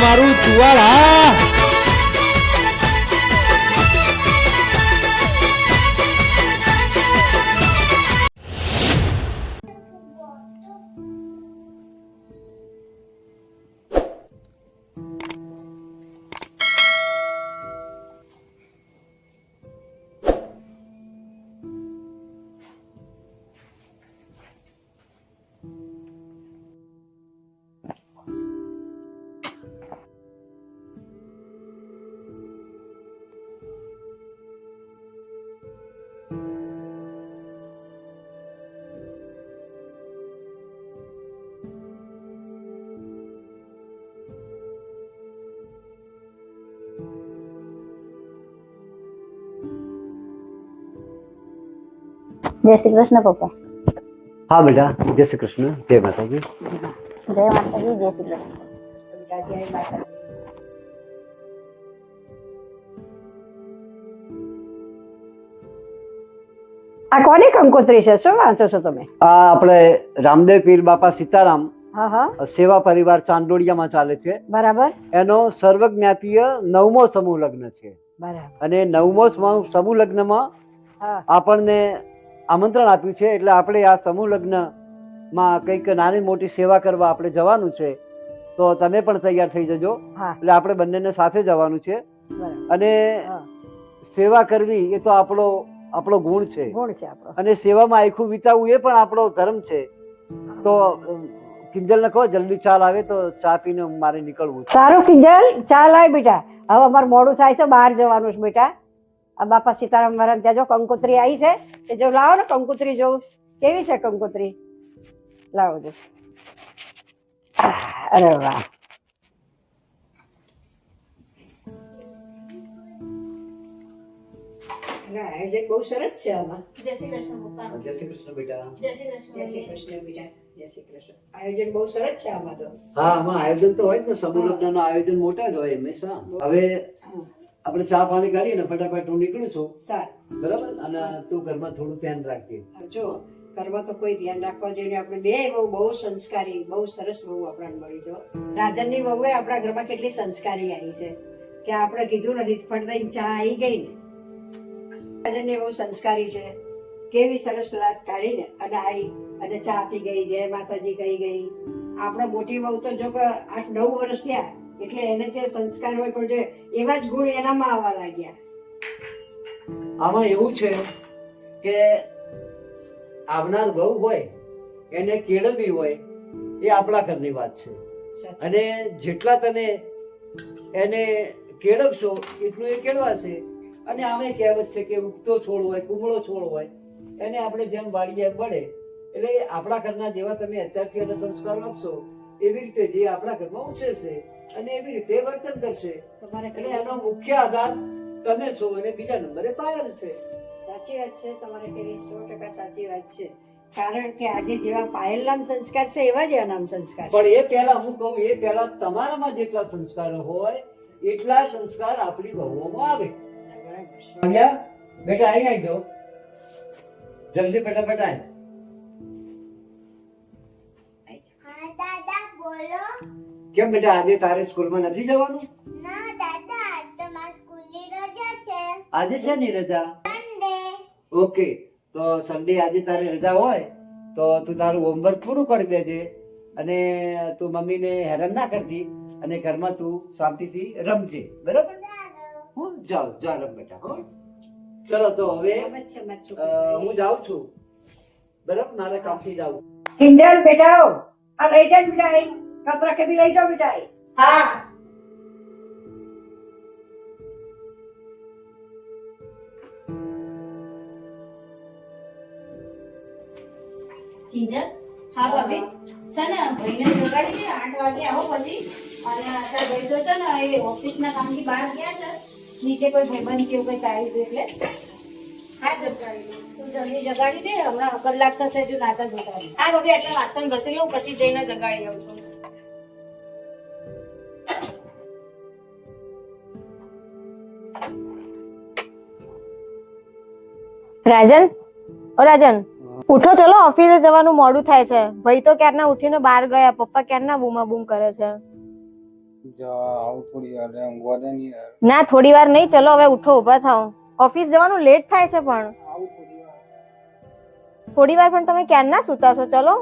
મારું ચુવાડ જય શ્રી કૃષ્ણ પપ્પા. હા બેટા. જય શ્રી કૃષ્ણ. જય માતાજી. જય માતાજી જય શ્રી કૃષ્ણ. જય માતાજી આ કોની કંકોત્રી છે? શું વાંચો છો તમે? આ આપણે રામદેવ પીર બાપા સીતારામ હા હા. સેવા પરિવાર ચાંદોડિયામાં ચાલે છે. બરાબર. એનો સર્વજ્ઞાતીય નવમો સમૂહ લગ્ન છે. બરાબર. અને નવમો સમૂહ સમૂહ લગ્નમાં આપણને આમંત્રણ આપ્યું છે એટલે આપણે આ સમૂહ લગ્નમાં કંઈક નાની મોટી સેવા કરવા આપણે જવાનું છે. તો તમે પણ તૈયાર થઈ જજો. એટલે આપણે બંનેને સાથે જવાનું છે. અને સેવા કરવી એ તો આપણો આપણો ગુણ છે. ગુણ છે આપણો. અને સેવામાં આખું વિતાવવું એ પણ આપણો ધર્મ છે. તો કિંજલ ને કહો જલ્દી ચાલ આવે તો ચા પીને મારે નીકળવું સારું કિંજલ ચાલ આય બેટા. હવે અમારે મોડું થાય છે બહાર જવાનું છે બેટા. આ બાપા સીતારામ મહારાજ ત્યાં જો કંકોત્રી આવી છે એ જો લાવો ને કંકોત્રી જોઉં કેવી છે કંકોત્રી? લાવો જો. અરે વાહ. આયોજન બહુ સરસ છે આમાં. જય શ્રી કૃષ્ણ જય શ્રી કૃષ્ણ બેટા. જય શ્રી કૃષ્ણ બેટા. જય શ્રી કૃષ્ણ. આયોજન બહુ સરસ છે આમાં તો. હા આમાં આયોજન તો હોય ને સમૂહ લગ્નનું આયોજન મોટા જ હોય હંમેશા હવે આપણે ચા પાણી કરીએ ને ફટાફટ હું નીકળું છું. સારું. બરાબર? અને તું ઘરમાં થોડું ધ્યાન રાખજે. જો ઘરમાં તો કોઈ ધ્યાન રાખવા જોઈએ આપણે બે બહુ બહુ સંસ્કારી બહુ સરસ બહુ આપણને મળી છે રાજનની વહુએ આપણા ઘરમાં કેટલી સંસ્કારી આવી છે કે આપણે કીધું નથી પણ ચા આવી ગઈ ને. રાજનની બહુ સંસ્કારી છે. કેવી સરસ લાશ કાઢીને અને આવી અને ચા આપી ગઈ જય માતાજી કહી ગઈ. આપણે મોટી વહુ તો જો આઠ નવ વર્ષ થયા એટલે એને જે સંસ્કાર હોય પણ જો એવા જ ગુણ એનામાં આવવા લાગ્યા. આમાં એવું છે કે આવનાર બહુ હોય એને કેળવવી હોય એ આપણા ઘરની વાત છે. અને જેટલા તમે એને કેળવશો એટલું એ કેળવાશે. અને આમે કહેવત છે કે ઉગતો છોડ હોય કુમળો છોડ હોય એને આપણે જેમ વાળીએ મળે એટલે આપણા ઘરના જેવા તમે અત્યારથી એને સંસ્કાર આપશો એવી રીતે જે આપણા ઘરમાં ઉછેરશે અને એવી રીતે વર્તન કરશે. અને એનો મુખ્ય આધાર તમે છો અને બીજા નંબરે પાયલ છે. સાચી વાત છે તમારે કેવી સો ટકા સાચી વાત છે. કારણ કે આજે જેવા પાયલ નામ સંસ્કાર છે એવા જ નામ સંસ્કાર પણ એ પહેલા હું કહું એ પહેલા તમારામાં જેટલા સંસ્કાર હોય એટલા સંસ્કાર આપણી વહુઓમાં આવે. બેટા અહીં આવી જાઓ. જલ્દી બેટા બેટા કેમ બેટા આજે તારે સ્કૂલમાં નથી જવાનું? ના દાદા આજ તો મારી સ્કૂલની રજા છે. આજે છે ની રજા? સન્ડે ઓકે તો સન્ડે આજે તારે રજા હોય તો તું તારું હોમવર્ક પૂરું કરી દેજે અને તું મમ્મીને હેરાન ના કરતી અને ઘરમાં તું શાંતિથી રમજે બરાબર? હું જાઉં જા રમ બેટા હો. ચલો તો હવે. હું જાઉં છું. બરાબર? મારે કામથી જાઉં. કિંજલ બેટા આવો. આ લઈ જા બેટા કપડા કે બી લઈ જાઓ બેટા હા. કિંજલ હા ભાભી. છે ને ભાઈને જગાડી દે આઠ વાગે આવો પછી. અને અત્યારે ભાઈ તો છે ને એ ઓફિસના કામથી બહાર ગયા છે. નીચે કોઈ ભાઈબંધ કેવું કંઈક આવ્યું છે એટલે. હા જબકારી તું જલ્દી જગાડી દે હમણાં કલાક થશે જો નાતા જગાડી. હા ભાભી એટલે વાસણ ઘસી લઉં પછી જઈને જગાડી આવું છું. રાજન? ઓ રાજન ઉઠો ચલો ઓફિસે જવાનું મોડું થાય છે. ભાઈ તો ક્યારના ઉઠીને બહાર ગયા પપ્પા ક્યારના બૂમા બૂમ કરે છે? ને થોડી વાર નહીં ચલો હવે ઉઠો ઊભા થાઓ. ઓફિસ જવાનું લેટ થાય છે પણ. થોડી વાર. પણ તમે ક્યારના સુતા છો? ચલો.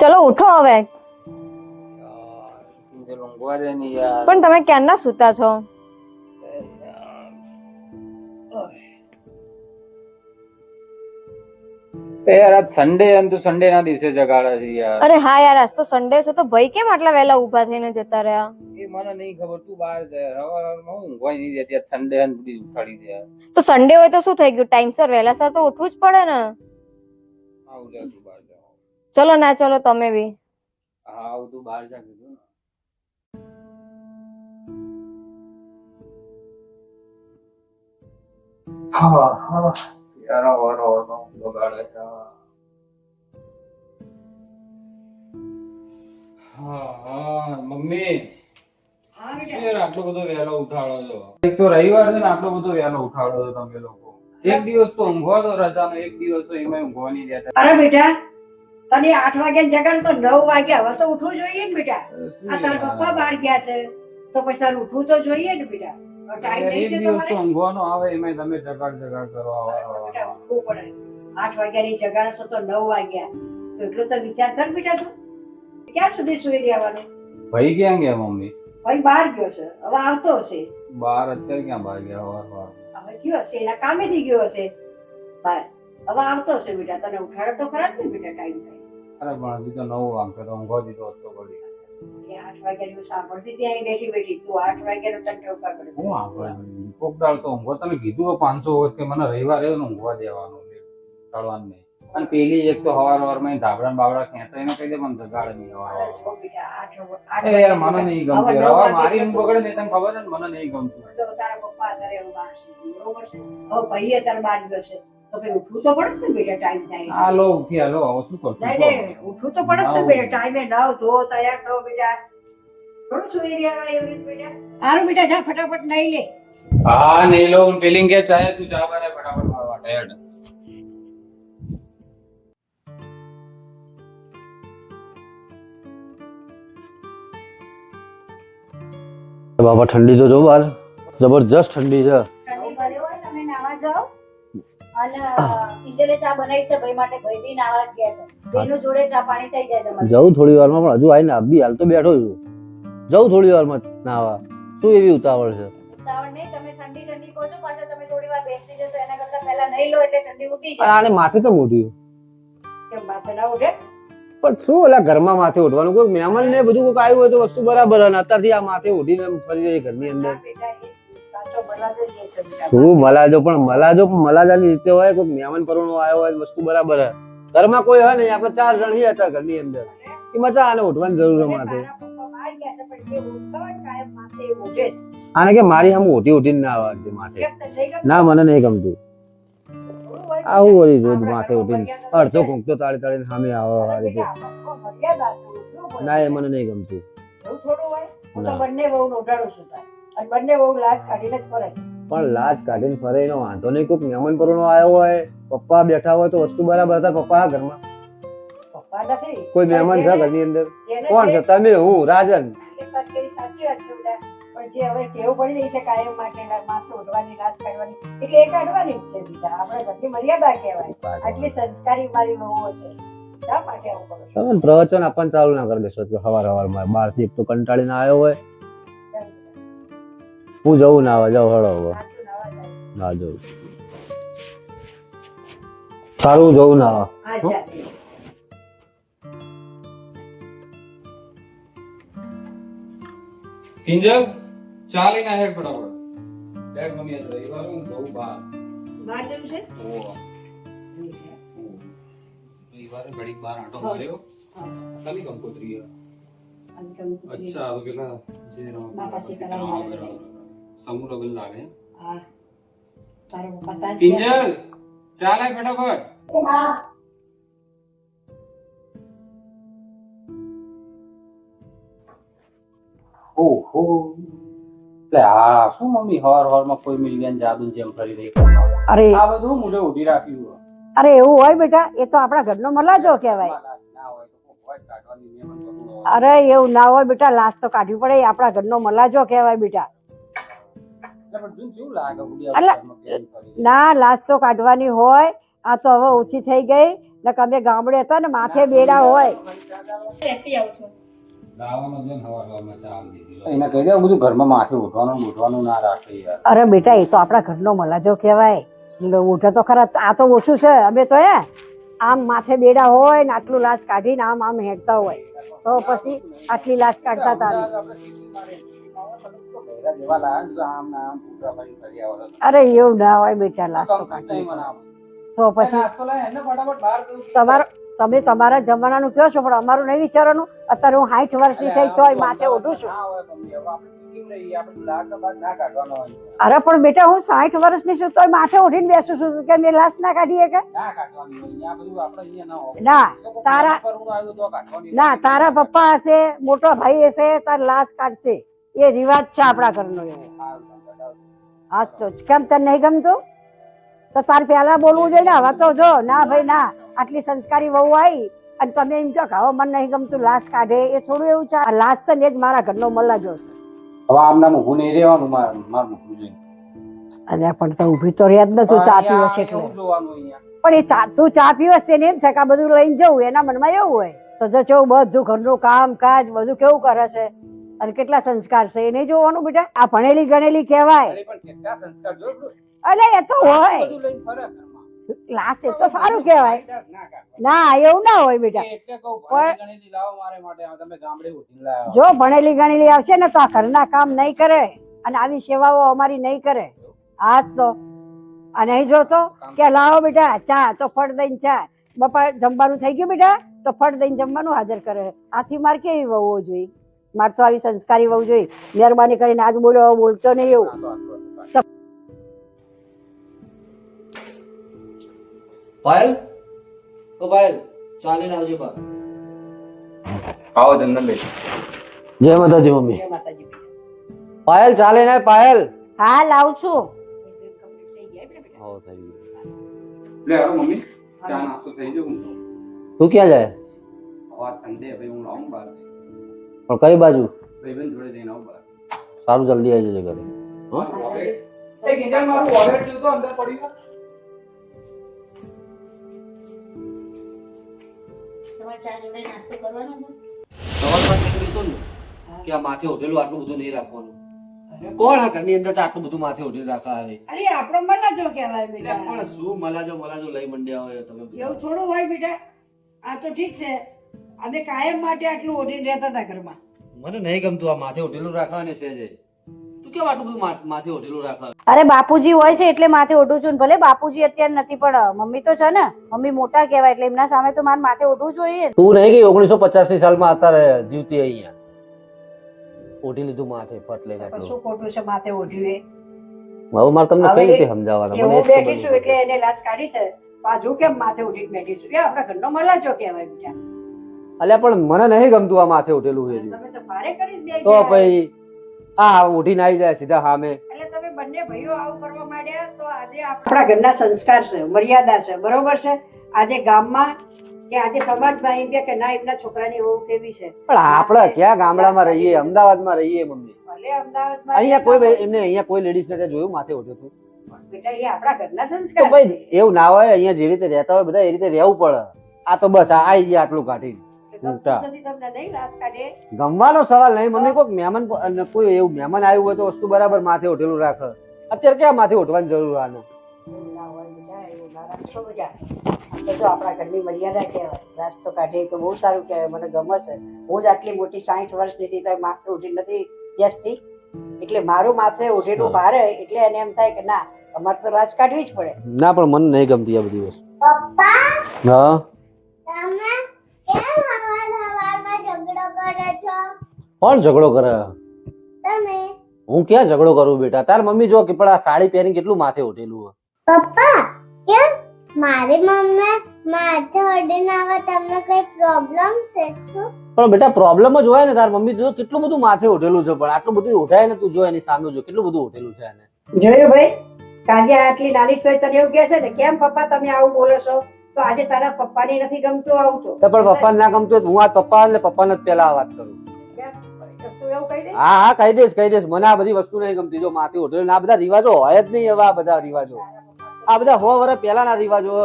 ચલો ઉઠો હવે. પણ તમે ક્યારના સૂતા છો? એ યાર આજ સન્ડે અને તું સન્ડે ના દિવસે જગાડે છે યાર. અરે હા યાર આજ તો સન્ડે છે તો ભાઈ કેમ આટલા વહેલા ઊભા થઈને જતા રહ્યા? એ મને નહીં ખબર તું બહાર જાય રવા રવામાં હું કોઈ નહીં જતી આજ સન્ડે અને બધી ઉઠાડી દે યાર. તો સન્ડે હોય તો શું થઈ ગયું? ટાઈમસર વહેલાસર તો ઉઠવું જ પડે ને? આવું જા તું બહાર જા. ચલો ના ચલો તમે બી. હા આવું તું બહાર જા કીધું ને. હા હા. યાર વાર વાર બગાડે છે હા ઉઠાડો તો તમે લોકો એક દિવસ તો ઊંઘવા તો રજાનો એક દિવસ તો એમાં ઊંઘવા નહીં અરે બેટા, તને આઠ વાગે જગાડ તો નવ વાગ્યા. હવે ઉઠવું જોઈએ ને બેટા. પપ્પા બહાર ગયા છે. તો પછી ઉઠવું તો જોઈએ ને બેટા. ટાઈમ યાર, નહીં એક છે દિવસ તો તમારે ઊંઘવાનો આવે એમાં તમે જગાડ જગાડ કરો આવા બેટા આવા. ઉઠવું પડે. આઠ વાગ્યાની જગાડ છો તો નવ વાગ્યા. તો એટલો તો વિચાર કર બેટા તું. ક્યાં સુધી સુઈ રહેવાનું ભાઈ ક્યાં ગયા મમ્મી? ભાઈ બહાર ગયો છે. હવે આવતો હશે. બાર અત્યારે ક્યાં બહાર ગયા? વાર વાર. હવે ગયો હશે એના કામેથી ગયો હશે. બહાર. હવે આવતો હશે બેટા. તને ઉઠાડો તો ખરા જ ને બેટા ટાઈમ થાય અરે પણ હજી તો નવ વાગે તો ઊંઘવા દીધો હતો પડી એ આઠ વાગ્યાની સાંભળતી ત્યાં બેઠી બેઠી. તું આઠ વાગ્યાનો તને ટોકા કરે હું આપણે કોક દાળ તો ઊંઘવા તમે કીધું પાંચસો વખત કે મને રવિવારે ને ઊંઘવા દેવાનું ટાળવાનું નહીં અને પેલી એક તો હવાર હવારમાં ધાબડા ને બાબડા ખેંચાઈને કહી દે પણ જગાડે નહીં હવાર હવાર યાર મને નહીં ગમતું. હવે મારી ઊંઘ બગડે ને તને ખબર છે ને? મને નહીં ગમતું. તારા પપ્પા અત્યારે એવું બહાર બરોબર છે? હવે ભાઈએ તારે બહાર ગયો છે. તો ભાઈ ઉઠવું તો પડે જ ને બેટા ટાઈમ થાય. હાલો ઉઠી હાલો હવે શું કરશું નહીં કહો. નહીં ઉઠવું તો પડે જ ને નવ. બેટા ટાઈમે નવ ધો તૈયાર થો બેટા. થોડું સુઈ રહ્યા એવી રીતે બેટા? સારું બેટા જા ફટાફટ નહીં લે. હા નહીં લો પેલિંગ કે ચાહે તું ચા બનાય ફટાફટ મારવા ટાયર્ડ બાબા ઠંડી તો જો બહાર જબરજસ્ત ઠંડી છે. જવું થોડી વારમાં પણ હજુ આવીને બી હાલ તો બેઠો છું. જવું થોડી વારમાં નાવા. શું એવી ઉતાવળ છે? આને માથે તો મોઢ્યું પણ શું ઓલા ઘરમાં માથે ઉઠવાનું કોઈ મહેમાન ને બધું કોઈ આવ્યું હોય તો વસ્તુ બરાબર અને અત્યારથી આ માથે ઉઠીને ફરી જાય ઘરની અંદર. શું મલાજો? પણ મલાજો મલાજા મલાજાની રીતે હોય કોઈ મહેમાન પરણો આવ્યો હોય વસ્તુ બરાબર હે ઘરમાં કોઈ હોય નહીં આપણે ચાર જણ હી અત્યારે ઘરની અંદર. એ મજા આને ઉઠવાની જરૂર માટે ને આને કે મારી હમ ઉઠી ઉઠીને ના આવડતી માથે? ના મને નહીં ગમતું. ને આવું વળી રોજ માથે ઉઠીને અડધો. કૂંકતો તાળી તાળીને સામે આવે રીતે. ના એ મને નહીં ગમતું. થોડું હોય? તો ના. બંને બહુ નોટાડું છું. અને બંને બહુ લાજ કાઢીને જ ફરે છે. પણ લાજ કાઢીને ફરે એનો વાંધો નહીં કોઈક મહેમાન પરવાનો આવ્યો હોય પપ્પા બેઠા હોય તો વસ્તુ બરાબર હતા પપ્પા ઘરમાં? પપ્પા નથી. કોઈ મહેમાન છે ઘરની અંદર? કોણ છે? તમે હું રાજન? એક વાત કેવી સાચી વાત છે બેટા. પણ જે હવે ટેવ પડી ગઈ છે કાયમ માટે માથે ઉઠવાની લાજ કાઢવાની. એટલે એ કાઢવાની જ છે બીજા. આપણે ઘરની મર્યાદા કહેવાય. આટલી સંસ્કારી મારી વહુઓ છે. શા માટે આવું કરો છો? તમે પ્રવચન આપવાનું ચાલુ ના કરી દેશો સવાર હવાર હવારમાં બહારથી એક તો કંટાળીને આવ્યો હોય હું જવું ના આવે જાઉં હળો હવે ના જવું સારું હું જવું ના આવે. કિંજલ ચાલી ના હેડ ફટાફટ બેગ મમ્મી આજે રવિવાર હું બહુ બહાર બહાર જવું છે ઓહો. રવિવારે ઘડીક બહાર આટો માર્યો હા. કંકોત્રી અચ્છા હવે પેલા જે હા, લાગે. બરાબર. સમૂહ લગ્ન લાગે. હા. તારો જ કિંજલ ચા લાય ફટાફટ. ઓહો. એટલે આ શું મમ્મી હર હરમાં કોઈ મિલિયન જાદુ જેમ ફરી રહી અરે. આ બધું મુજે ઊભી રાખ્યું અરે એવું હોય બેટા એ તો આપણા ઘરનો મલાજો કહેવાય. અરે એવું ના હોય બેટા લાશ તો કાઢવી પડે આપણા ઘરનો મલાજો કહેવાય બેટા. ના લાશ તો કાઢવાની હોય. આ તો હવે ઓછી થઈ ગઈ. ને અમે ગામડે હતા ને માથે બેડા હોય. લેતી આવું છું. ગાવાનો જોઈને હવાર હવારમાં ચા આલી દીધી. એને કહી દે બધું ઘરમાં માથે ઉઠવાનું ને ઉઠવાનું ના રાખે યાર. અરે બેટા એ તો આપણા ઘરનો મલાજો કહેવાય. ઉઠે તો ખરા આ તો ઓછું છે. અમે તો હે આમ માથે બેડા હોય ને આટલું લાશ કાઢીને આમ આમ હેડતા હોય. તો પછી આટલી લાશ કાઢતા હતા અરે એવું ના હોય બેટા નાસ્તો તો પછી. તમારો તમે તમારા જમાનાનું કહો છો? પણ અમારું નહીં વિચારવાનું. અત્યારે હું સાઠ વર્ષની થઈ તોય માથે ઉઠું છું. અરે પણ બેટા હું સાઠ વર્ષની છું તોય માથે ઉઠીને બેસું છું. કે મેં લાશ ના કાઢીએ કે? ના તારા ના તારા પપ્પા હશે મોટો ભાઈ હશે તાર લાશ કાઢશે. એ રિવાજ છે આપણા ઘરનો હા તો કેમ તને નહીં ગમતું? તો તાર પહેલા બોલવું જોઈએ ને? હવે તો જો ના ભાઈ ના. આટલી સંસ્કારી વહુ આવી અને તમે એમ કહો કે હવે મને નહીં ગમતું લાશ કાઢે. એ થોડું એવું છે. આ લાશ છે ને એ જ મારા ઘરનો મલ્લાજો છે. હવે આમના મૂકવું નહીં રહેવાનું મારું મારે મૂકવું જોઈએ. અને પણ તો ઊભી તો રહ્યા જ ન તું ચા પીવસ એટલે. પણ એ ચા તું ચા પીવસ તેને એમ છે કે આ બધું લઈને જવું એના મનમાં એવું હોય. તો જો કેવું બધું ઘરનું કામ કાજ બધું કેવું કરે છે? અને કેટલા સંસ્કાર છે એ નહીં જોવાનું બેટા? આ ભણેલી ગણેલી કહેવાય. અરે એ તો હોય. લાશ એ તો સારું કહેવાય. ના એવું ના હોય બેટા. જો ભણેલી ગણેલી આવશે ને તો આ ઘરના કામ નહીં કરે અને આવી સેવાઓ અમારી નહીં કરે. આ જ તો આ નહીં જોતો કે લાવો બેટા ચા તો ફળ દઈને ચા. બપા જમવાનું થઈ ગયું બેટા? તો ફળ દઈને જમવાનું હાજર કરે. આથી મારે કેવી વહુ જોઈએ? મારે તો આવી સંસ્કારી હોવું જોઈએ મહેરબાની કરીને આજ બોલો બોલતો નહીં એવું. પાયલ? ઓ પાયલ ચાલીને આવજો બા. આવો જનરલ જય માતાજી મમ્મી. જય માતાજી. પાયલ ચાલે ને પાયલ. હા લાવ છું. હો થઈ ગયું લે આવો મમ્મી. ચા નાસ્તો થઈ ગયો. તું ક્યાં જાય? આવા સંડે ભાઈ હું આવું બહાર પણ કઈ બાજુ? સારું જલ્દી આવી જજો ઘરે. કે આ માથે હોટેલું આટલું બધું નહીં રાખવાનું. કોણ આ ઘરની અંદર આટલું બધું માથે હોટેલ રાખવા આવે? અરે આપણો મલ્લાજો કહેવાય બેટા. પણ શું મલાજો મલાજો લઈ મંડ્યા હોય તમે? એવું થોડું હોય બેટા. આ તો ઠીક છે. અમે કાયમ માટે આટલું ઓઢીને રહેતા હતા ઘરમાં. મને નહીં ગમતું આ માથે ઓઢેલું રાખવાની છે જે. તું કેમ આટલું બધું માથે હોટેલું રાખવા અરે બાપુજી હોય છે એટલે માથે ઓઢું છું ભલે બાપુજી અત્યારે નથી પણ મમ્મી તો છે ને મમ્મી મોટા કહેવાય એટલે એમના સામે તો મારે માથે ઓઢવું જોઈએ તું નહીં ગઈ ઓગણીસો પચાસની સાલમાં અત્યારે જીવતી અહીંયા? ઓઢી લીધું માથે ફટ લઈને શું ખોટું છે માથે ઓઢ્યું હવે મારે તમને કઈ રીતે સમજાવવાના? હું બેઠી છું એટલે એને લાશ કાઢી છે. પાછું કેમ માથે ઉઠીને બેઠી છું? એ આપણા ઘરનો મલાજો કહેવાય બેટા અલ્યા પણ મને નહીં ગમતું આ માથે ઉઠેલું છે. તો ભાઈ આ ઉઠીને આવી જાય સીધા સામે તમે બંને ભાઈઓ આવું કરવા માંડ્યા તો આજે આપણા ઘરના સંસ્કાર છે મર્યાદા છે બરોબર છે? આજે ગામમાં કે આજે સમાજમાં એમ કે ના એમના છોકરાની વહુ કેવી છે? પણ આપણે ક્યાં ગામડામાં રહીએ? અમદાવાદમાં રહીએ મમ્મી. ભલે અમદાવાદમાં અહીંયા કોઈ એમને અહીંયા કોઈ લેડીઝ ને જોયું? માથે ઉઠ્યું હતું. બેટા એ આપણા ઘરના સંસ્કાર ભાઈ એવું ના હોય અહીંયા જે રીતે રહેતા હોય બધા એ રીતે રહેવું પડે. આ તો બસ આ આવી ગયા આટલું કાઢી કાઢે? ગમવાનો સવાલ નહીં મમ્મી કોઈક મહેમાન કોઈ એવું મહેમાન આવ્યું હોય તો વસ્તુ બરાબર માથે ઉઠેલું રાખે. અત્યારે ક્યાં માથે ઉઠવાની જરૂર આને? જો આપણા ઘરની મર્યાદા કહેવાય. લાશ તો કાઢે તો બહુ સારું કહેવાય. મને ગમે છે. હું જ આટલી મોટી સાઠ વર્ષની હતી તો માથે ઉઠી નથી બેસતી એટલે મારું માથે ઉઠેલું ભારે એટલે એને એમ થાય કે ના અમારે તો રાજ કાઢવી જ પડે. ના પણ મને નહીં ગમતી આ બધી વસ્તુ. પપ્પા? હા? તમે કેમ કોણ ઝઘડો કરે? તમે. હું ક્યાં ઝઘડો કરું બેટા? તાર મમ્મી જો કે પણ આ સાડી પહેરીને કેટલું માથે ઉઠેલું હોય. પપ્પા કેમ? મારી મમ્મી માથે ઓડીને આવે તમને કઈ પ્રોબ્લેમ છે? શું? પણ બેટા પ્રોબ્લેમ જ હોય ને તાર મમ્મી જો કેટલું બધું માથે ઉઠેલું છે પણ. આટલું બધું ઉઠાય ને તું જો એની સામે જો કેટલું બધું ઉઠેલું છે એને. જોયું ભાઈ? કાંજ્યા આટલી નાની તોય તને એવું કહે છે ને કેમ પપ્પા તમે આવું બોલો છો? તો આજે તારા પપ્પાને નથી ગમતું આવું તો પણ પપ્પાને ના ગમતું હોય તો હું આ પપ્પા એટલે પપ્પાને જ પેલા આ વાત કરું. હા હા કહી દઈશ કહી દઈશ. મને આ બધી વસ્તુ નહીં ગમતી. જો માથે ઉઠે આ બધા રિવાજો હોય જ નહીં એવા બધા રિવાજો. આ બધા સો વર્ષ પહેલાના રિવાજો હ.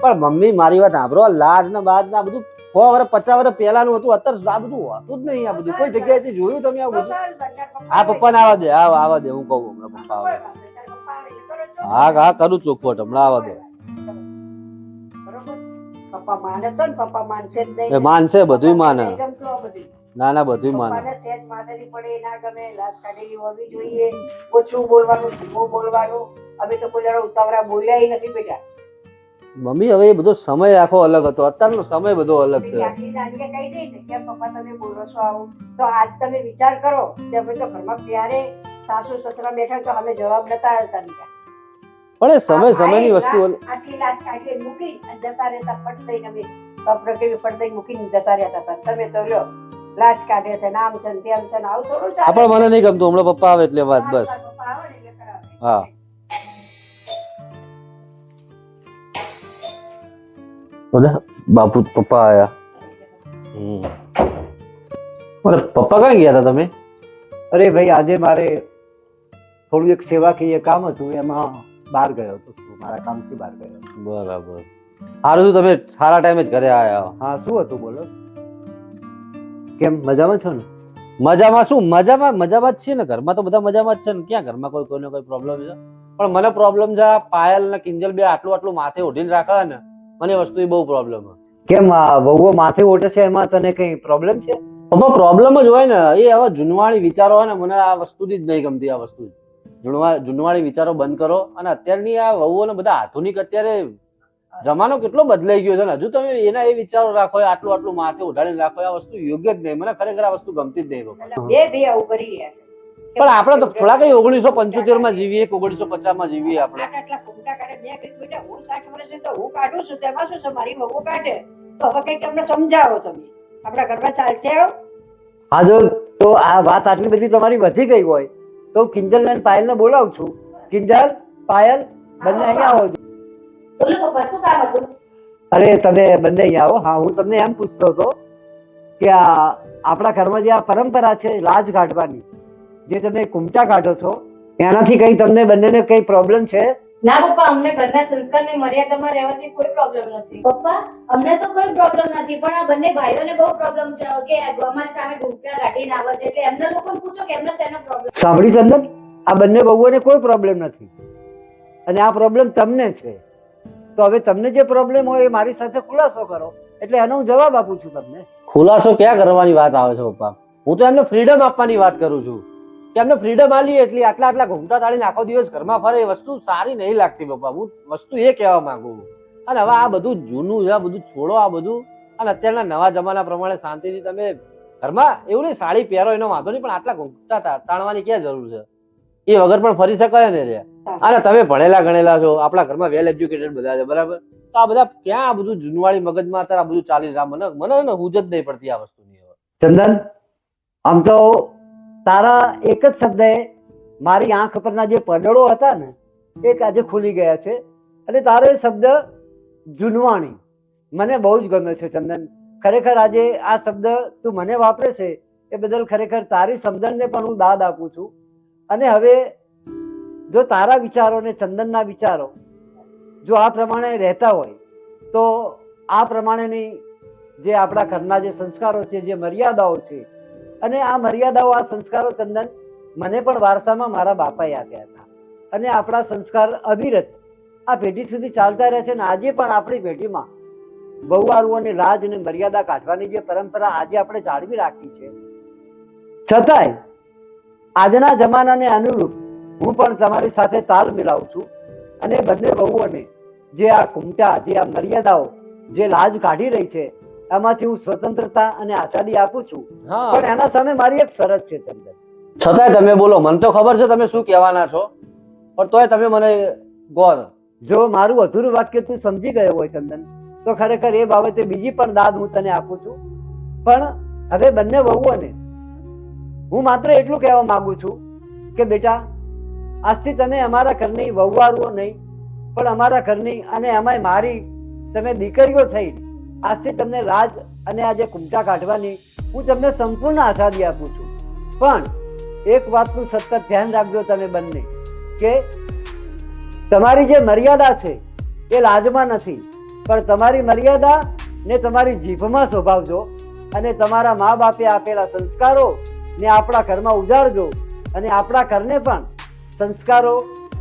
પણ મમ્મી મારી વાત સાંભળો લાજ ને બાજ ને બધું સો વર્ષ પચાસ વર્ષ પહેલાનું હતું અત્યારે આ બધું હોતું જ નહીં આ બધું. કોઈ જગ્યાએથી જોયું તમે આવું હા બધું સારું, પપ્પા ને પપ્પાને આવવા દે હા આવા દે હું કહું હમણાં પપ્પા આવે આવે. હા હા કરું ચોખ્ખોટ હમણાં આવા દે? પપ્પા માને તો ને પપ્પા માનશે જ નહીં. એ માનશે બધું માને. ના ના બધું માને. સહેજ માથેથી પડે ના ગમે લાજ કાઢેલી હોવી જોઈએ. ઓછું બોલવાનું ધીમો બોલવાનું. અમે તો કોઈ દાડો ઉતાવળા બોલ્યા નથી બેટા. મમ્મી હવે એ બધો સમય આખો અલગ હતો. અત્યારનો સમય બધો અલગ છે. આટલી નાનીએ કહી દે ને કે પપ્પા તમે બોલો છો આવું. તો આજ તમે વિચાર કરો કે અમે તો ઘરમાં ક્યારે સાસુ સસરા બેઠા તો અમે જવાબ નતા આવતા બીજા પણ એ સમય સમયની વસ્તુ આટલી લાજ કાઢીને મૂકી જતા રહેતા ફટ દઈને અમે કપડો કેવી ફટ દઈને મૂકીને જતા રહેતા હતા તમે તો લ્યો લાજ કાઢે છે નામ છે ને તેમ છે ને આવું થોડું ચાલે પણ મને નહીં ગમતું હમણાં પપ્પા આવે એટલે વાત બસ. હા. બધા બાપુ પપ્પા આયા હમ. પપ્પા ક્યાં ગયા હતા તમે અરે ભાઈ આજે મારે થોડું એક સેવાકીય કામ હતું એમાં બહાર ગયો હતો મારા કામથી બહાર ગયો. બરાબર. સારું તમે સારા ટાઈમે જ ઘરે આયા હા. શું હતું બોલો? કેમ મજામાં છો ને? મજામાં શું? મજામાં મજામાં જ છે ને ઘરમાં તો બધા મજામાં જ છે ને. ક્યાં ઘરમાં કોઈ કોઈને કોઈ પ્રોબ્લેમ છે? પણ મને પ્રોબ્લેમ છે પાયલ ને કિંજલ બે આટલું આટલું માથે ઓઢીને રાખે ને મને એ વસ્તુ બહુ પ્રોબ્લેમ કેમ વહુઓ માથે ઓઢે છે એમાં તને કઈ પ્રોબ્લેમ છે? પપ્પા પ્રોબ્લેમ જ હોય ને એ હવે જૂનવાણી વિચારો હોય ને મને આ વસ્તુથી જ નહીં ગમતી આ વસ્તુ. જૂનવા જૂનવાણી વિચારો બંધ કરો અને અત્યારની આ વહુઓને બધા આધુનિક અત્યારે જમાનો કેટલો બદલાઈ ગયો છે ને? હજુ તમે એના એ વિચારો રાખો આટલું આટલું માથે ઉઢાડીને રાખો આ વસ્તુ યોગ્ય જ નહીં. મને ખરેખર આ વસ્તુ ગમતી જ નહીં બે બે આવું કરી રહ્યા છે. પણ આપણે તો થોડા કઈ ઓગણીસો પંચોતેરમાં જીવીએ કે ઓગણીસો પચાસમાં જીવીએ આપણે. હું સાઠ વર્ષની તો હું કાઢું છું તેમાં શું છે? મારી વહુ કાઢે. તો હવે કંઈક અમને સમજાવો તમે. આપણા ઘરમાં ચાલશે હા જો તો આ વાત આટલી બધી તમારી વધી ગઈ હોય તો કિંજલ ને પાયલ ને બોલાવું છું. કિંજલ પાયલ બંને અહીંયા આવો બોલો પપ્પા શું કામ હતું? અરે તમે બંને અહીંયા આવો. હા હું તમને એમ પૂછતો હતો કે આ આપણા ઘરમાં જે આ પરંપરા છે લાજ કાઢવાની જે તમે કુમટા કાઢો છો એનાથી કઈ તમને બંનેને કઈ પ્રોબ્લેમ છે? ના પપ્પા અમને ઘરના સંસ્કારની મર્યાદામાં રહેવાથી કોઈ પ્રોબ્લેમ નથી. પપ્પા અમને તો કોઈ પ્રોબ્લેમ નથી પણ આ બંને ભાઈઓને બહુ પ્રોબ્લેમ છે કે અમારી સામે ઘૂંટડા કાઢીને આવે છે એટલે એમને લોકોને પૂછો કે એમને શેનો પ્રોબ્લેમ સાંભળી ચંદન આ બંને બહુઓને કોઈ પ્રોબ્લેમ નથી. અને આ પ્રોબ્લેમ તમને છે. તો હવે તમને જે પ્રોબ્લેમ હોય એ મારી સાથે ખુલાસો કરો. એટલે એનો હું જવાબ આપું છું તમને. ખુલાસો ક્યાં કરવાની વાત આવે છે પપ્પા? હું તો એમને ફ્રીડમ આપવાની વાત કરું છું. એમને ફ્રીડમ આલી એટલી, આટલા આટલા ઘૂમટા તાળીને આખો દિવસ ઘરમાં ફરે, એ વસ્તુ સારી નહીં લાગતી પપ્પા હું વસ્તુ એ કહેવા માંગુ અને હવે આ બધું જૂનું છે, આ બધું છોડો, આ બધું. અને અત્યારના નવા જમાના પ્રમાણે શાંતિથી તમે ઘરમાં એવું નહીં, સાડી પહેરો, એનો વાંધો નહીં, પણ આટલા ઘૂમટા તાણવાની ક્યાં જરૂર છે? એ વગર પણ ફરી શકાય ને રે અને તમે ભણેલા ગણેલા છો, આપણા ઘરમાં વેલ એજ્યુકેટેડ બધા છે, બરાબર? તો આ બધા ક્યાં આ બધું જૂનવાળી મગજમાં અત્યારે આ બધું ચાલી રહ્યા મને મને ને હુજ જ નહીં પડતી આ વસ્તુની ચંદન, આમ તો તારા એક જ શબ્દે મારી આંખ પરના જે પડડો હતા ને, એ આજે ખુલી ગયા છે. અને તારો એ શબ્દ જૂનવાણી. મને બહુ જ ગમે છે, ચંદન. ખરેખર આજે આ શબ્દ તું મને વાપરે છે એ બદલ ખરેખર તારી સમજણને પણ હું દાદ આપું છું. અને હવે જો તારા વિચારો ને ચંદનના વિચારો જો આ પ્રમાણે રહેતા હોય, તો આ પ્રમાણેની જે આપણા ઘરના જે સંસ્કારો છે, જે મર્યાદાઓ છે અને આ મર્યાદાઓ, આ સંસ્કારો ચંદન મને પણ વારસામાં મારા બાપાએ આપ્યા હતા. અને આપણા સંસ્કાર અવિરત આ પેઢી સુધી ચાલતા રહે છે અને આજે પણ આપણી પેઢીમાં બહુવારુઓની લાજ અને મર્યાદા કાઢવાની જે પરંપરા આજે આપણે જાળવી રાખી છે. છતાંય આજના જમાનાને અનુરૂપ હું પણ તમારી સાથે તાલ મિલાવું છું અને બંને બહુઓને જે આ કુમટા જે આ મર્યાદાઓ, જે લાજ કાઢી રહી છે એમાંથી હું સ્વતંત્રતા અને આઝાદી આપું છું. પણ એના સામે મારી એક શરત છે ચંદન. છતાંય તમે બોલો મને તો ખબર છે તમે શું કહેવાના છો. પણ તોય તમે મને કહો જો મારું અધૂરું વાક્ય તું સમજી ગયો હોય ચંદન તો ખરેખર એ બાબતે બીજી પણ દાદ હું તને આપું છું. પણ હવે બંને વહુઓને હું માત્ર એટલું કહેવા માંગુ છું કે બેટા આજથી તમે અમારા ઘરની વહુવારુઓ નહીં પણ અમારા ઘરની અને એમાંય મારી તમે દીકરીઓ થઈ આજથી તમને રાજ અને આ જે કુમટા કાઢવાની હું તમને સંપૂર્ણ આઝાદી આપું છું. પણ એક વાતનું સતત ધ્યાન રાખજો તમે બંને, કે તમારી જે મર્યાદા છે એ લાજમાં નથી, પણ તમારી મર્યાદા ને તમારી જીભમાં સ્વભાવજો અને તમારા મા બાપે આપેલા સંસ્કારો ને આપણા ઘરમાં ઉજાડજો અને આપણા ઘરને પણ સંસ્કારો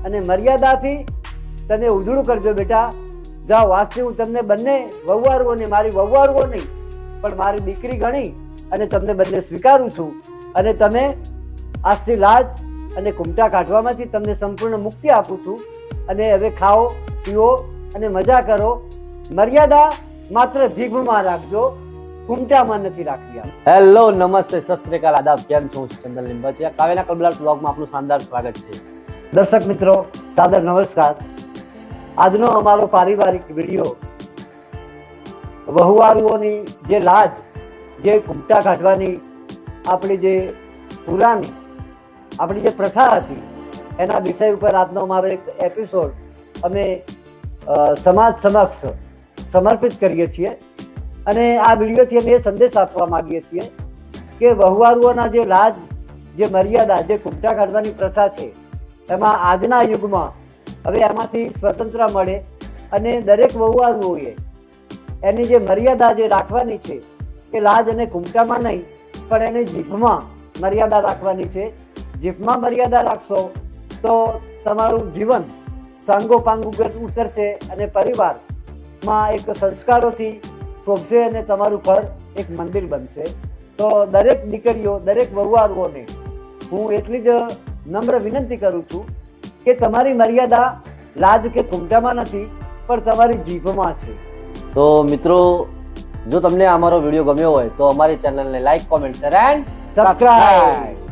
અને મર્યાદાથી તમે ઉજળું કરજો બેટા. જાઓ આજથી હું તમને બંને વહુવારુઓ ને મારી વહુવારુઓ નહીં પણ મારી દીકરી ગણી અને તમને બંને સ્વીકારું છું અને તમે આજથી લાજ અને કુમટા કાઢવામાંથી તમને સંપૂર્ણ મુક્તિ આપું છું અને હવે ખાઓ પીઓ અને મજા કરો. મર્યાદા માત્ર જીભમાં રાખજો કુમટામાં નથી રાખવી. હેલો નમસ્તે શસ્ત્રકાલ આદાબ કેમ છો? ચંદન સિકંદર છે કાવ્યના કલબલાટ બ્લોગમાં આપનું શાનદાર સ્વાગત છે. દર્શક મિત્રો સાદર નમસ્કાર. આજનો અમારો પારિવારિક વીડિયો. વહુવારુઓની જે લાજ, જે કુમટા કાઢવાની આપણી જે પુરાણી, આપણી જે પ્રથા હતી, એના વિષય ઉપર આજનો અમારો એક એપિસોડ અમે સમાજ સમક્ષ સમર્પિત કરીએ છીએ. અને આ વિડીયોથી અમે એ સંદેશ આપવા માંગીએ છીએ કે વહુવારુઓના જે લાજ, જે મર્યાદા, જે કુમટા કાઢવાની પ્રથા છે, એમાં આજના યુગમાં હવે એમાંથી સ્વતંત્ર મળે અને દરેક વહુવારુઓએ એની જે મર્યાદા જે રાખવાની છે, એ લાજ અને કુમટામાં નહીં, પણ એને જીભમાં મર્યાદા રાખવાની છે. જીભમાં મર્યાદા રાખશો તો તમારું જીવન સાંગો પાંગુ ઉતરશે અને પરિવારમાં એક સંસ્કારોથી શોભશે અને તમારું ઘર એક મંદિર બનશે. તો દરેક દીકરીઓ, દરેક વહુવારુઓને હું એટલી જ નમ્ર વિનંતી કરું છું કે તમારી મર્યાદા લાજ કે કુમટામાં નથી પણ તમારી જીભમાં છે. તો મિત્રો જો તમને અમારો વીડિયો ગમ્યો હોય તો અમારી ચેનલને like comment share and subscribe